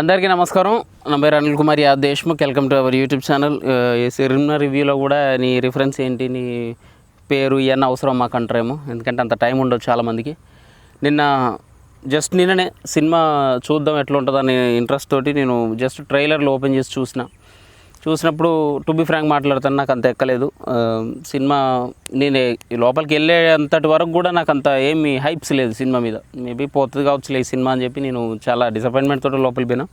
అందరికీ నమస్కారం. నా పేరు అనిల్ కుమార్ యాద్ Deshmukh. Welcome to our YouTube channel. సిరిమ్న రివ్యూలో కూడా నీ రిఫరెన్స్ ఏంటి నీ పేరు ఇవన్నీ అవసరం మాకు అంటారేమో. ఎందుకంటే అంత టైం ఉండదు చాలామందికి నిన్న జస్ట్ నిన్ననే సినిమా చూద్దాం ఎట్లా ఉంటుందని ఇంట్రెస్ట్ తోటి నేను జస్ట్ ట్రైలర్లు ఓపెన్ చేసి చూసిన. చూసినప్పుడు టు బి ఫ్రాంక్ మాట్లాడుతాను నాకు అంత ఎక్కలేదు. సినిమా నేను లోపలికి వెళ్ళే అంతటి వరకు కూడా నాకు అంత ఏమి హైప్స్ లేదు సినిమా మీద. మేబీ పోతుంది కావచ్చు లేదు సినిమా అని చెప్పి నేను చాలా డిసప్పాయింట్మెంట్ తోటి లోపలికి పోయినా.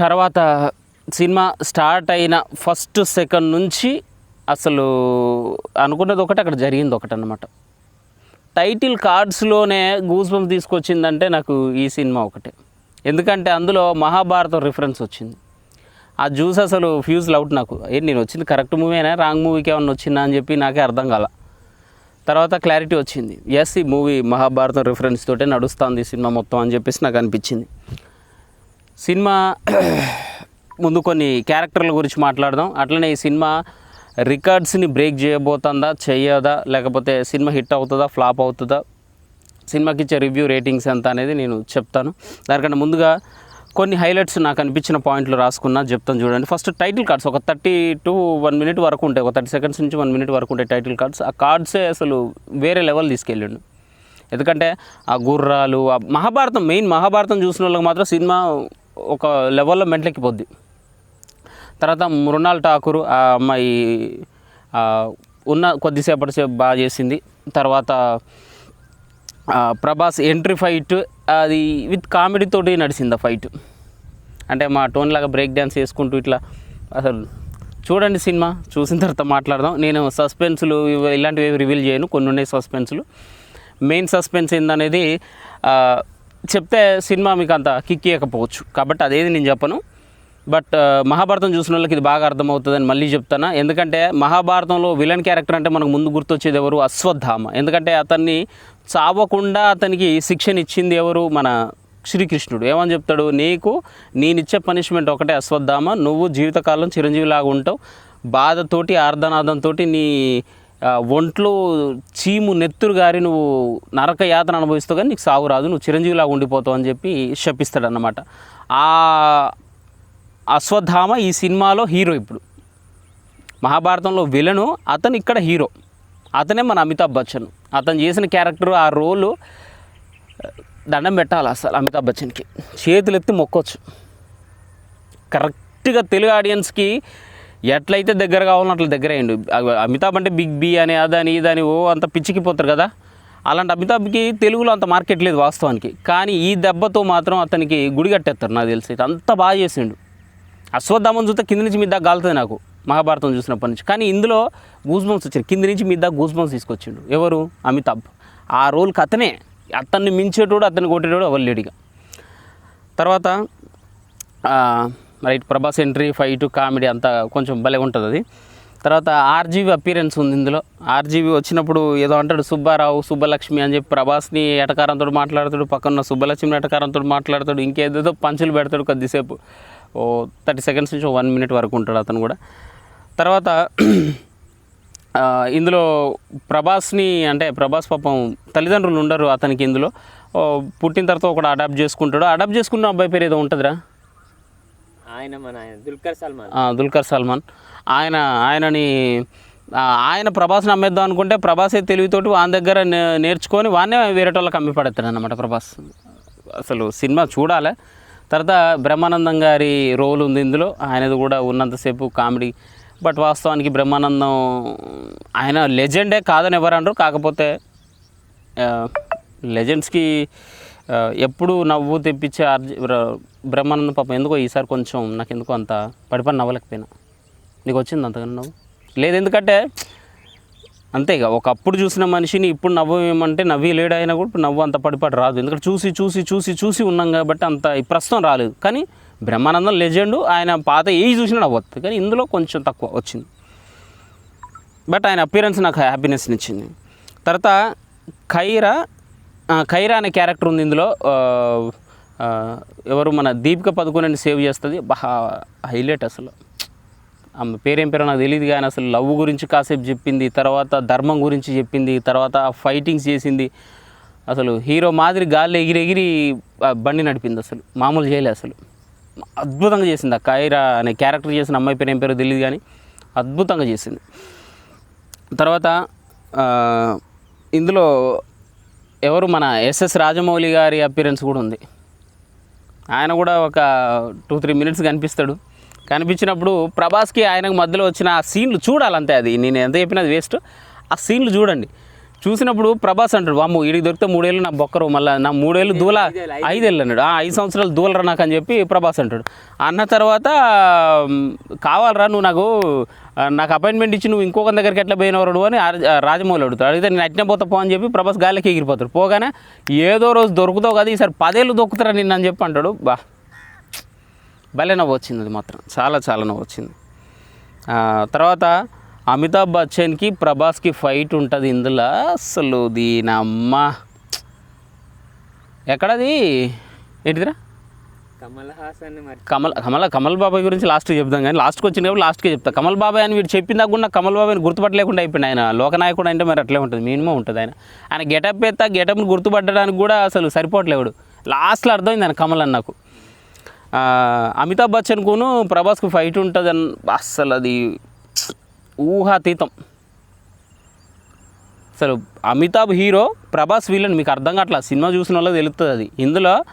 తర్వాత సినిమా స్టార్ట్ అయిన ఫస్ట్ సెకండ్ నుంచి అసలు అనుకున్నది ఒకటి అక్కడ జరిగింది ఒకటి అనమాట టైటిల్ కార్డ్స్లోనే గూస్ బంప్ తీసుకొచ్చిందంటే నాకు ఈ సినిమా ఒకటే. ఎందుకంటే అందులో మహాభారతం రిఫరెన్స్ వచ్చింది. ఆ జ్యూస్ అసలు ఫ్యూజ్ అవుట్ నాకు. ఏ నేను వచ్చింది కరెక్ట్ మూవీనా రాంగ్ మూవీకి ఏమన్నా వచ్చిందా అని చెప్పి నాకే అర్థం కాల. తర్వాత క్లారిటీ వచ్చింది. ఎస్ ఈ మూవీ మహాభారతం రిఫరెన్స్ తోటే నడుస్తుంది సినిమా మొత్తం అని చెప్పేసి నాకు అనిపించింది. సినిమా ముందు కొన్ని క్యారెక్టర్ల గురించి మాట్లాడదాం. అట్లనే ఈ సినిమా రికార్డ్స్ని బ్రేక్ చేయబోతుందా చేయదా లేకపోతే సినిమా హిట్ అవుతుందా ఫ్లాప్ అవుతుందా సినిమాకి ఇచ్చే రివ్యూ రేటింగ్స్ ఎంత అనేది నేను చెప్తాను. దానికంటే ముందుగా కొన్ని హైలైట్స్ నాకు అనిపించిన పాయింట్లు రాసుకున్నా చెప్తాను చూడండి. ఫస్ట్ టైటిల్ కార్డ్స్ ఒక థర్టీ టు వన్ మినిట్ వరకు ఉంటాయి. ఒక థర్టీ సెకండ్స్ నుంచి వన్ మినిట్ వరకు ఉంటాయి టైటిల్ కార్డ్స్ ఆ కార్డ్సే అసలు వేరే లెవెల్ తీసుకెళ్ళిండు. ఎందుకంటే ఆ గుర్రాలు ఆ మహాభారతం మెయిన్ మహాభారతం చూసిన వాళ్ళకి మాత్రం సినిమా ఒక లెవెల్లో మెంట్లెక్కిపోద్ది తర్వాత మృణాల్ ఠాకూర్ ఆ అమ్మాయి ఉన్న కొద్దిసేపటి సేపు బాగా చేసింది. తర్వాత ప్రభాస్ ఎంట్రీ ఫైట్ అది విత్ కామెడీ తోటి నడిచింది ఆ ఫైట్ అంటే మా టోన్ లాగా బ్రేక్ డ్యాన్స్ వేసుకుంటూ ఇట్లా అసలు చూడండి సినిమా చూసిన తర్వాత మాట్లాడదాం. నేను సస్పెన్స్లు ఇలాంటివి ఏవి రివీల్ చేయను కొన్ని ఉన్నాయి సస్పెన్స్లు మెయిన్ సస్పెన్స్ ఏందనేది చెప్తే సినిమా మీకు అంత కిక్ ఇవ్వకపోవచ్చు కాబట్టి అదేది నేను చెప్పను. బట్ మహాభారతం చూసిన వాళ్ళకి ఇది బాగా అర్థమవుతుందని మళ్ళీ చెప్తాను ఎందుకంటే మహాభారతంలో విలన్ క్యారెక్టర్ అంటే మనకు ముందు గుర్తొచ్చేది ఎవరు? అశ్వత్థామ. ఎందుకంటే అతన్ని చావకుండా అతనికి శిక్షణ ఇచ్చింది ఎవరు? మన శ్రీకృష్ణుడు. ఏమని చెప్తాడు? నీకు నేనిచ్చే పనిష్మెంట్ ఒకటే అశ్వత్థామ. నువ్వు జీవితకాలం చిరంజీవిలాగా ఉంటావు. బాధతోటి ఆర్ధనాదంతో నీ ఒంట్లో చీము నెత్తురు గారి నువ్వు నరక యాతన అనుభవిస్తావు కానీ నీకు సాగు రాదు. నువ్వు చిరంజీవిలాగా ఉండిపోతావు అని చెప్పి శపిస్తాడు అన్నమాట ఆ అశ్వత్థామ ఈ సినిమాలో హీరో ఇప్పుడు. మహాభారతంలో విలను అతను ఇక్కడ హీరో. అతనే మన అమితాబ్ బచ్చన్. అతను చేసిన క్యారెక్టర్ ఆ రోలు దండం పెట్టాలి అసలు అమితాబ్ బచ్చన్కి. చేతులు ఎత్తి మొక్కొచ్చు. కరెక్ట్గా తెలుగు ఆడియన్స్కి ఎట్లయితే దగ్గర కావాలో అట్లా దగ్గర అయ్యండు. అమితాబ్ అంటే బిగ్ బి అని అదని ఇదని ఓ అంత పిచ్చికిపోతారు కదా. అలాంటి అమితాబ్కి తెలుగులో అంత మార్కెట్ లేదు వాస్తవానికి. కానీ ఈ దెబ్బతో మాత్రం అతనికి గుడి కట్టేస్తారు నాకు తెలిసి. అంత బాగా చేసిండు. అశ్వత్థామం చూస్తే కింద నుంచి మీద దాకా గాలుతుంది నాకు మహాభారతం చూసినప్పటి నుంచి. కానీ ఇందులో గూస్ బంప్స్ వచ్చారు కింద నుంచి మీద దాకా గూస్ బంప్స్ తీసుకొచ్చిండు. ఎవరు? అమితాబ్. ఆ రోల్కి అతనే. అతన్ని మించేటోడు అతన్ని కొట్టేటోడు ఎవరు లేడిగా తర్వాత right Prabhas entry fight comedy అంతా కొంచెం భలే ఉంటుంది అది. తర్వాత ఆర్జీవి అపీరెన్స్ ఉంది ఇందులో. ఆర్జీవి వచ్చినప్పుడు ఏదో అంటాడు సుబ్బారావు సుబ్బలక్ష్మి అని చెప్పి ప్రభాస్ని ఎటకారంతో మాట్లాడతాడు పక్కన సుబ్బలక్ష్మి ఎటకారంతో మాట్లాడతాడు ఇంకేదేదో పంచులు పెడతాడు కొద్దిసేపు. ఓ థర్టీ సెకండ్స్ నుంచి వన్ మినిట్ వరకు ఉంటాడు అతను కూడా. తర్వాత ఇందులో ప్రభాస్ని అంటే ప్రభాస్ పాపం తల్లిదండ్రులు ఉండరు అతనికి ఇందులో. పుట్టిన తర్వాత ఒకడు అడాప్ట్ చేసుకుంటాడు. అడాప్ట్ చేసుకున్న అబ్బాయి పేరు ఏదో ఉంటుందిరా? ఆయన మన దుల్కర్ సల్మాన్. దుల్కర్ సల్మాన్. ఆయన ఆయనని ఆయన ప్రభాస్ని అమ్మేద్దాం అనుకుంటే ప్రభాసే తెలివితోటి వాని దగ్గర నేర్చుకొని వానే వేరే వాళ్ళకి అమ్మి పడేస్తాడు అనమాట ప్రభాస్. అసలు సినిమా చూడాలి? తర్వాత బ్రహ్మానందం గారి రోల్ ఉంది ఇందులో. ఆయనది కూడా ఉన్నంతసేపు కామెడీ. బట్ వాస్తవానికి బ్రహ్మానందం ఆయన లెజెండే కాదని ఎవరు కాకపోతే లెజెండ్స్కి ఎప్పుడు నవ్వు తెప్పించే ఆర్జి బ్రహ్మానందం పాపం ఎందుకో ఈసారి కొంచెం నాకు ఎందుకో అంత పడిపడి నవ్వలేకపోయినా. నీకు వచ్చింది అంతకన్నా నవ్వు? లేదు ఎందుకంటే అంతే ఇక. ఒకప్పుడు చూసిన మనిషిని ఇప్పుడు నవ్వు ఏమంటే నవ్వి లేడైనా కూడా నవ్వు అంత పడిపడి రాదు. ఎందుకంటే చూసి చూసి చూసి చూసి ఉన్నాం కాబట్టి అంత ప్రస్తుతం రాలేదు. కానీ బ్రహ్మానందం లెజెండ్. ఆయన పాత ఏజ్ చూసినా నవ్వద్దు. కానీ ఇందులో కొంచెం తక్కువ వచ్చింది. బట్ ఆయన అపీరెన్స్ నాకు హ్యాపీనెస్ని ఇచ్చింది. తర్వాత ఖైరా ఖైరా అనే క్యారెక్టర్ ఉంది ఇందులో. ఎవరు మన దీపిక పదుకొని సేవ్ చేస్తుంది. బహా హైలైట్ అసలు. ఆమె పేరేం పేరో నాకు తెలియదు కానీ అసలు లవ్ గురించి కాసేపు చెప్పింది తర్వాత ధర్మం గురించి చెప్పింది తర్వాత ఫైటింగ్స్ చేసింది. అసలు హీరో మాదిరి గాల్లో ఎగిరి ఎగిరి ఆ బండి నడిపింది అసలు. మామూలు చేయలే అసలు. అద్భుతంగా చేసింది. ఆ కైరా అనే క్యారెక్టర్ చేసిన అమ్మాయి పేరు ఏం పేరు తెలియదు కానీ అద్భుతంగా చేసింది. తర్వాత ఇందులో ఎవరు మన ఎస్ఎస్ రాజమౌళి గారి అపిరెన్స్ కూడా ఉంది. ఆయన కూడా ఒక టూ త్రీ మినిట్స్ కనిపిస్తాడు. కనిపించినప్పుడు ప్రభాస్కి ఆయనకు మధ్యలో వచ్చిన ఆ సీన్లు చూడాలంతే అది. నేను ఎంత చెప్పినది వేస్ట్. ఆ సీన్లు చూడండి. చూసినప్పుడు ప్రభాస్ అంటాడు వామ్ము వీడికి దొరికితే మూడేళ్ళు నా బొక్కరు మళ్ళీ నా మూడేళ్ళు దూల ఐదేళ్ళు అన్నాడు. ఆ ఐదు సంవత్సరాలు దూలరా నాకు అని చెప్పి ప్రభాస్ అంటాడు. అన్న తర్వాత కావాలరా నువ్వు నాకు నాకు అపాయింట్మెంట్ ఇచ్చి నువ్వు ఇంకొక దగ్గరికి ఎట్లా పోయినవరు అని రాజమౌళి అడుగుతాడు. అడిగితే నేను అట్నే పోతా పో అని చెప్పి ప్రభాస్ గాలికి ఎగిరిపోతాడు. పోగానే ఏదో రోజు దొరుకుతావు కదా ఈసారి పదేళ్ళు దొక్కుతారా నిన్ను అని చెప్పి అంటాడు. బా భలే నవ్వు వచ్చింది అది మాత్రం. చాలా చాలా నవ్వు వచ్చింది. తర్వాత అమితాబ్ బచ్చన్కి ప్రభాస్కి ఫైట్ ఉంటుంది ఇందులో. అసలు దీని అమ్మ. ఎక్కడది? ఏంటిదిరా? కమల్ హాసన్ మరి. కమల్ కమల్ కమల్ బాబాయ్ గురించి లాస్ట్కి చెప్తాం కానీ లాస్ట్కి వచ్చిన కాబట్టి లాస్ట్కే చెప్తా. కమల్ బాబాయ్ అని వీడు చెప్పిందాక కూడా కమల్ బాబాయ్ని గుర్తుపట్టలేకుండా అయిపోయింది ఆయన. లోకనాయకుడు అంటే మరి అట్లే ఉంటుంది. మినిమం ఉంటుంది ఆయన. ఆయన గెటప్ ఎత్తా గెటప్ని గుర్తుపట్టడానికి కూడా అసలు సరిపోవట్లేడు లాస్ట్లో అర్థమైంది ఆయన కమల్ అని నాకు. ఆ, అమితాబ్ బచ్చన్కును ప్రభాస్కు ఫైట్ ఉంటుంది అని అస్సలు అది ఊహాతీతం. అసలు అమితాబ్ హీరో ప్రభాస్ విలన్ మీకు అర్థం కావట్లా? సినిమా చూసిన వాళ్ళకి తెలుస్తుంది అది. ఇందులో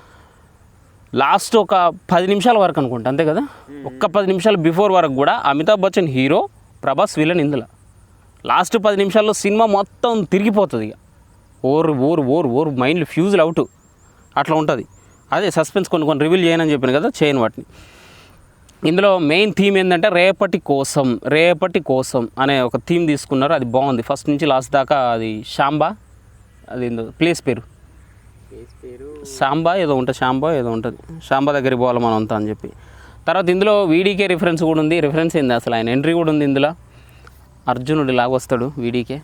లాస్ట్ ఒక పది నిమిషాల వరకు అనుకుంటా అంతే కదా? ఒక్క పది నిమిషాలు బిఫోర్ వరకు కూడా అమితాబ్ బచ్చన్ హీరో ప్రభాస్ విలన్ ఇందులో. లాస్ట్ పది నిమిషాల్లో సినిమా మొత్తం తిరిగిపోతుంది ఇక. ఓరు ఓరు ఓరు ఓరు మైండ్ ఫ్యూజులు అవుట్ అట్లా ఉంటుంది. అదే సస్పెన్స్ కొన్ని కొన్ని రివీల్ చేయనని చెప్పాను కదా చేయను వాటిని. ఇందులో మెయిన్ థీమ్ ఏంటంటే రేపటి కోసం రేపటి కోసం అనే ఒక థీమ్ తీసుకున్నారు. అది బాగుంది. ఫస్ట్ నుంచి లాస్ట్ దాకా అది శాంబా అది ప్లేస్ పేరు. శాంబా ఏదో ఉంటుంది శాంబా ఏదో ఉంటుంది. శాంబా దగ్గరికి పోవాలి మనం అంతా అని చెప్పి. తర్వాత ఇందులో వీడీకే రిఫరెన్స్ కూడా ఉంది. రిఫరెన్స్ ఏంది అసలు? ఆయన ఎంట్రీ కూడా ఉంది ఇందులో. అర్జునుడు లాగా వస్తాడు వీడీకే.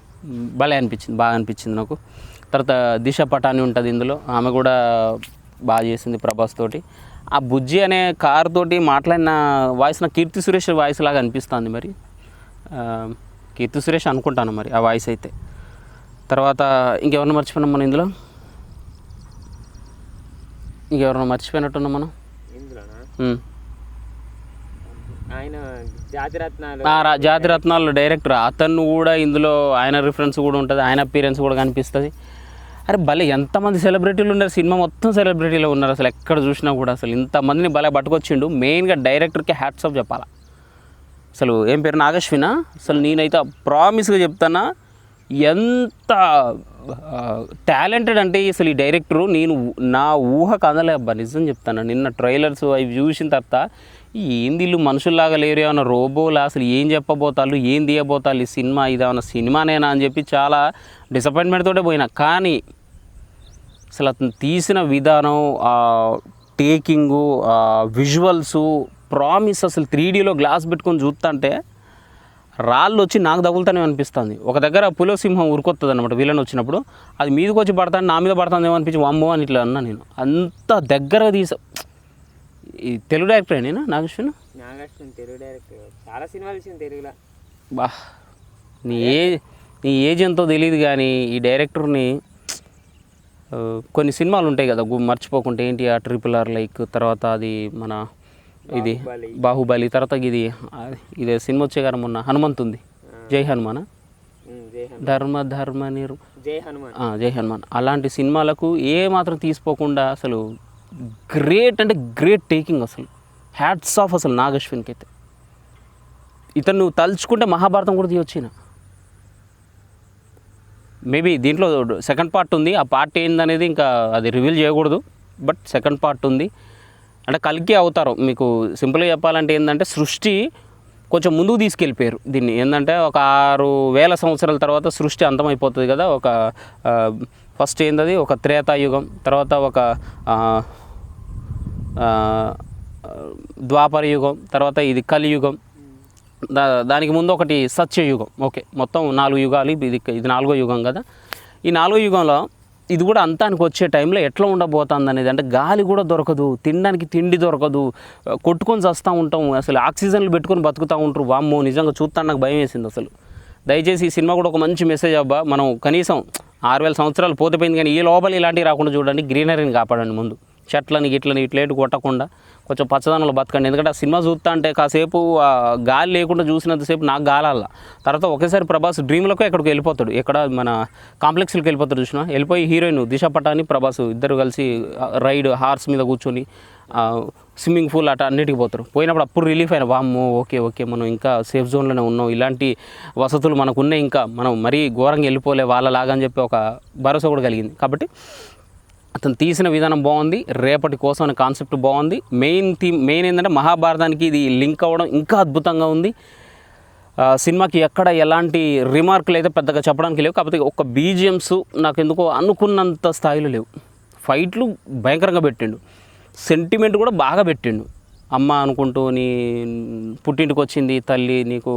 భలే అనిపించింది బాగా అనిపించింది నాకు. తర్వాత దిశ పటాని ఉంటుంది ఇందులో. ఆమె కూడా బాగా చేసింది ప్రభాస్ తోటి. ఆ బుజ్జి అనే కార్ తోటి మాట్లాడిన వాయిస్ నా కీర్తి సురేష్ వాయిస్ లాగా అనిపిస్తుంది మరి. కీర్తి సురేష్ అనుకుంటాను మరి ఆ వాయిస్ అయితే. తర్వాత ఇంకెవరిని మర్చిపోయినాం మనం ఇందులో? ఇంకెవరన్నా మర్చిపోయినట్టున్నాం మనం. ఆయన జాతిరత్నాలు డైరెక్టర్ అతను కూడా ఇందులో ఆయన రిఫరెన్స్ కూడా ఉంటుంది ఆయన అపీరెన్స్ కూడా కనిపిస్తుంది. అరే భలే ఎంతమంది సెలబ్రిటీలు ఉన్నారు? సినిమా మొత్తం సెలబ్రిటీలు ఉన్నారు అసలు ఎక్కడ చూసినా కూడా అసలు. ఇంతమందిని భలే పట్టుకొచ్చిండు. మెయిన్గా డైరెక్టర్కి హ్యాట్స్ ఆఫ్ చెప్పాలా? అసలు ఏం పేరు? నాగశ్విన? అసలు నేనైతే ప్రామిస్గా చెప్తానా ఎంత టాలెంటెడ్ అంటే అసలు ఈ డైరెక్టరు నేను నా ఊహ కదలే అబ్బా. నిజం చెప్తాను? నిన్న ట్రైలర్స్ అవి చూసిన తర్వాత ఏంది వీళ్ళు మనుషుల్లాగా లేరు? ఏమైనా రోబోలా? అసలు ఏం చెప్పబోతాళ్ళు? ఏం తీయబోతాళ్ళు ఈ సినిమా? ఇదేమన్నా సినిమానేనా అని చెప్పి చాలా డిసప్పాయింట్మెంట్ తోటే పోయినా. కానీ అసలు అతను తీసిన విధానం ఆ టేకింగు ఆ విజువల్స్ ప్రామిస్ అసలు త్రీ డీలో గ్లాస్ పెట్టుకొని చూస్తుంటే రాళ్ళు వచ్చి నాకు తగులుతానే అనిపిస్తుంది. ఒక దగ్గర పులసింహం ఉరుకొస్తుంది అనమాట విలన్ వచ్చినప్పుడు. అది మీదకి వచ్చి పడతాను నా మీద పడుతుందేమో అనిపించి వమ్మో అని ఇట్లా అన్నా నేను. అంత దగ్గరగా తీసా ఈ తెలుగు డైరెక్టర్ నేను నాగేశ్వన్? నాగార్జున తెలుగు డైరెక్టర్ చాలా సినిమాలు తీసిన తెలుగులో. బా నీ ఏ నీ ఏజ్ ఎంతో తెలియదు కానీ ఈ డైరెక్టర్ని కొన్ని సినిమాలు ఉంటాయి కదా మర్చిపోకుంటే ఏంటి ఆ ట్రిపుల్ ఆర్ లైక్ తర్వాత అది మన ఇది బాహుబలి. తర్వాత ఇది ఇదే సినిమా వచ్చే గారు మొన్న హనుమంత్ ఉంది. జై హనుమాన్? ధర్మ ధర్మ నిరు జై హనుమాన్. జై హనుమాన్. అలాంటి సినిమాలకు ఏ మాత్రం తీసిపోకుండా అసలు గ్రేట్ అంటే గ్రేట్ టేకింగ్ అసలు. హ్యాట్స్ ఆఫ్ అసలు నాగశ్విన్కి అయితే ఇతను నువ్వు తలుచుకుంటే మహాభారతం కూడా తీయొచ్చిన మేబీ దీంట్లో సెకండ్ పార్ట్ ఉంది. ఆ పార్ట్ ఏందనేది ఇంకా అది రివీల్ చేయకూడదు. బట్ సెకండ్ పార్ట్ ఉంది. అంటే కలికి అవుతారు. మీకు సింపుల్గా చెప్పాలంటే ఏంటంటే సృష్టి కొంచెం ముందుకు తీసుకెళ్ళిపోయారు దీన్ని. ఏంటంటే ఒక ఆరు వేల సంవత్సరాల తర్వాత సృష్టి అంతమైపోతుంది కదా. ఒక ఫస్ట్ ఏందది? ఒక త్రేతాయుగం. తర్వాత ఒక ద్వాపర యుగం తర్వాత ఇది కలియుగం. దా దానికి ముందు ఒకటి సత్యయుగం ఓకే మొత్తం నాలుగు యుగాలు ఇది ఇది నాలుగో యుగం కదా. ఈ నాలుగో యుగంలో ఇది కూడా అంతానికి వచ్చే టైంలో ఎట్లా ఉండబోతుంది అనేది అంటే గాలి కూడా దొరకదు తినడానికి తిండి దొరకదు కొట్టుకొని చస్తూ ఉంటాం అసలు ఆక్సిజన్లు పెట్టుకొని బతుకుతూ ఉంటారు. వామ్మో నిజంగా చూస్తాను నాకు భయం వేసింది అసలు. దయచేసి ఈ సినిమా కూడా ఒక మంచి మెసేజ్ అబ్బా మనం కనీసం ఆరు వేల సంవత్సరాలు పోతే పోయింది కానీ ఈ లోపల ఇలాంటివి రాకుండా చూడండి గ్రీనరీని కాపాడండి ముందు. చెట్లని గిట్లని ఇట్లేటు కొట్టకుండా కొంచెం పచ్చదనంలో బతకండి. ఎందుకంటే ఆ సినిమా చూస్తా అంటే కాసేపు గాలి లేకుండా చూసినంతసేపు నాకు గాలల్లా తర్వాత ఒకేసారి ప్రభాస్ డ్రీమ్లకు ఎక్కడికి వెళ్ళిపోతాడు. ఎక్కడ మన కాంప్లెక్స్కి వెళ్ళిపోతాడు చూసిన? వెళ్ళిపోయి హీరోయిన్ దిశ పటాని ప్రభాస్ ఇద్దరు కలిసి రైడ్ హార్స్ మీద కూర్చొని స్విమ్మింగ్ పూల్ అట అన్నిటికి పోతారు. పోయినప్పుడు అప్పుడు రిలీఫ్ అయిన వామ్మో ఓకే ఓకే మనం ఇంకా సేఫ్ జోన్లోనే ఉన్నాం. ఇలాంటి వసతులు మనకున్నాయి ఇంకా. మనం మరీ ఘోరంగా వెళ్ళిపోలే వాళ్ళలాగా అని చెప్పి ఒక భరోసా కూడా కలిగింది. కాబట్టి అతను తీసిన విధానం బాగుంది రేపటి కోసం అనే కాన్సెప్ట్ బాగుంది. మెయిన్ థీమ్ మెయిన్ ఏంటంటే మహాభారతానికి ఇది లింక్ అవ్వడం ఇంకా అద్భుతంగా ఉంది. సినిమాకి ఎక్కడ ఎలాంటి రిమార్కులు అయితే పెద్దగా చెప్పడానికి లేవు. కాకపోతే ఒక బీజిఎమ్స్ నాకు ఎందుకో అనుకున్నంత స్థాయిలో లేవు. ఫైట్లు భయంకరంగా పెట్టిండు. సెంటిమెంట్ కూడా బాగా పెట్టిండు. అమ్మ అనుకుంటూ నీ పుట్టింటికి వచ్చింది తల్లి నీకు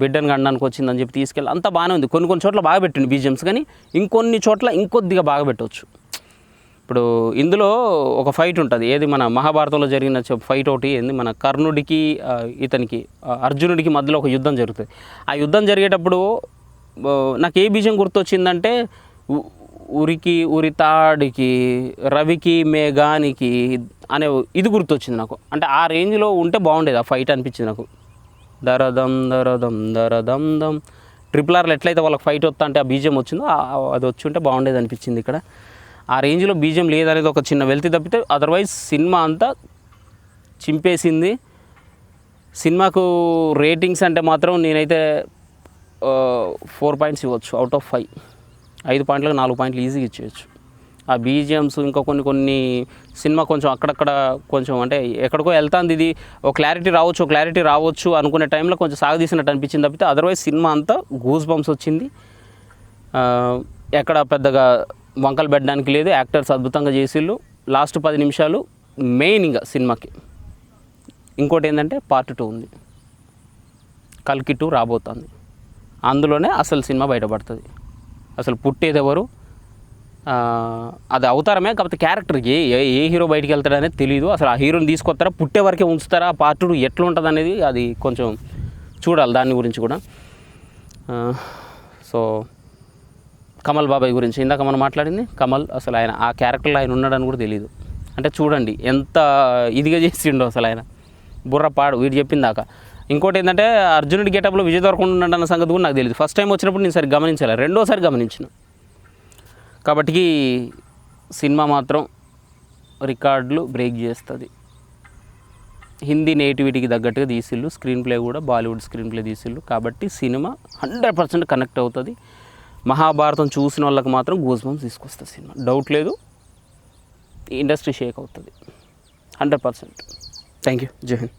బిడ్డను గండానికి వచ్చింది అని చెప్పి తీసుకెళ్ళి అంతా బాగానే ఉంది. కొన్ని కొన్ని చోట్ల బాగా పెట్టిండు బీజిఎమ్స్ కానీ ఇంకొన్ని చోట్ల ఇంకొద్దిగా బాగా పెట్టవచ్చు. ఇప్పుడు ఇందులో ఒక ఫైట్ ఉంటుంది. ఏది మన మహాభారతంలో జరిగిన ఫైట్ ఒకటి ఏంది మన కర్ణుడికి ఇతనికి అర్జునుడికి మధ్యలో ఒక యుద్ధం జరుగుతుంది. ఆ యుద్ధం జరిగేటప్పుడు నాకు ఏ బీజం గుర్తొచ్చిందంటే ఉరికి ఉరితాడికి రవికి మేఘానికి అనే ఇది గుర్తొచ్చింది నాకు. అంటే ఆ రేంజ్లో ఉంటే బాగుండేది ఆ ఫైట్ అనిపించింది నాకు. దరదం దరదం దరదం దం. ట్రిపుల్ ఆర్లు ఎట్లయితే వాళ్ళకి ఫైట్ వస్తా అంటే ఆ బీజం వచ్చిందో అది వచ్చి ఉంటే బాగుండేది అనిపించింది ఇక్కడ. ఆ రేంజ్లో బీజం లేదనేది ఒక చిన్న వెళ్తి తప్పితే అదర్వైజ్ సినిమా అంతా చింపేసింది. సినిమాకు రేటింగ్స్ అంటే మాత్రం నేనైతే ఫోర్ పాయింట్స్ ఇవ్వచ్చు. అవుట్ ఆఫ్ ఫైవ్ ఐదు పాయింట్లకు నాలుగు పాయింట్లు ఈజీగా ఇచ్చేయచ్చు. ఆ బీజిఎమ్స్ ఇంకా కొన్ని కొన్ని సినిమా కొంచెం అక్కడక్కడ కొంచెం అంటే ఎక్కడికో వెళ్తాంది ఇది. ఒక క్లారిటీ రావచ్చు క్లారిటీ రావచ్చు అనుకునే టైంలో కొంచెం సాగదీసినట్టు అనిపించింది తప్పితే అదర్వైజ్ సినిమా అంతా గూస్ బంప్స్ వచ్చింది ఎక్కడ పెద్దగా వంకలు పెట్టడానికి లేదు యాక్టర్స్ అద్భుతంగా చేసిళ్ళు. లాస్ట్ పది నిమిషాలు మెయిన్ ఇంకా సినిమాకి. ఇంకోటి ఏంటంటే పార్ట్ టూ ఉంది. కల్కి టూ రాబోతుంది. అందులోనే అసలు సినిమా బయటపడుతుంది. అసలు పుట్టేది ఎవరు? అది అవతారమే కాకపోతే క్యారెక్టర్ ఏ ఏ- ఏ హీరో బయటికి వెళ్తాడనేది తెలియదు అసలు ఆ హీరోని తీసుకొస్తారా పుట్టే వరకే ఉంచుతారా ఆ పార్ట్ టూ ఎట్లా ఉంటుంది అనేది అది కొంచెం చూడాలి దాని గురించి కూడా. సో కమల్ బాబాయ్ గురించి. ఇందాక మనం మాట్లాడింది కమల్ అసలు ఆయన ఆ క్యారెక్టర్లో ఆయన ఉన్నాడని కూడా తెలియదు అంటే చూడండి ఎంత ఇదిగా చేసిండో అసలు ఆయన. బుర్ర పాడు వీడు చెప్పిన దాకా. ఇంకోటి ఏంటంటే అర్జునుడి గెటప్లో విజయ్ దొరకుండా ఉన్నాడు అన్న సంగతి కూడా నాకు తెలియదు ఫస్ట్ టైం వచ్చినప్పుడు నేను సరి గమనించాలి. రెండోసారి గమనించిన. కాబట్టి సినిమా మాత్రం రికార్డులు బ్రేక్ చేస్తుంది. హిందీ నేటివిటీకి తగ్గట్టుగా తీసిళ్ళు. స్క్రీన్ ప్లే కూడా బాలీవుడ్ స్క్రీన్ ప్లే తీసిళ్ళు. కాబట్టి సినిమా హండ్రెడ్ పర్సెంట్ కనెక్ట్ అవుతుంది. మహాభారతం చూసిన వాళ్ళకి మాత్రం గూస్ బంప్స్ తీసుకొస్తుంది సినిమా. డౌట్ లేదు. ఇండస్ట్రీ షేక్ అవుతుంది. హండ్రెడ్ పర్సెంట్ థ్యాంక్ యూ జై హింద్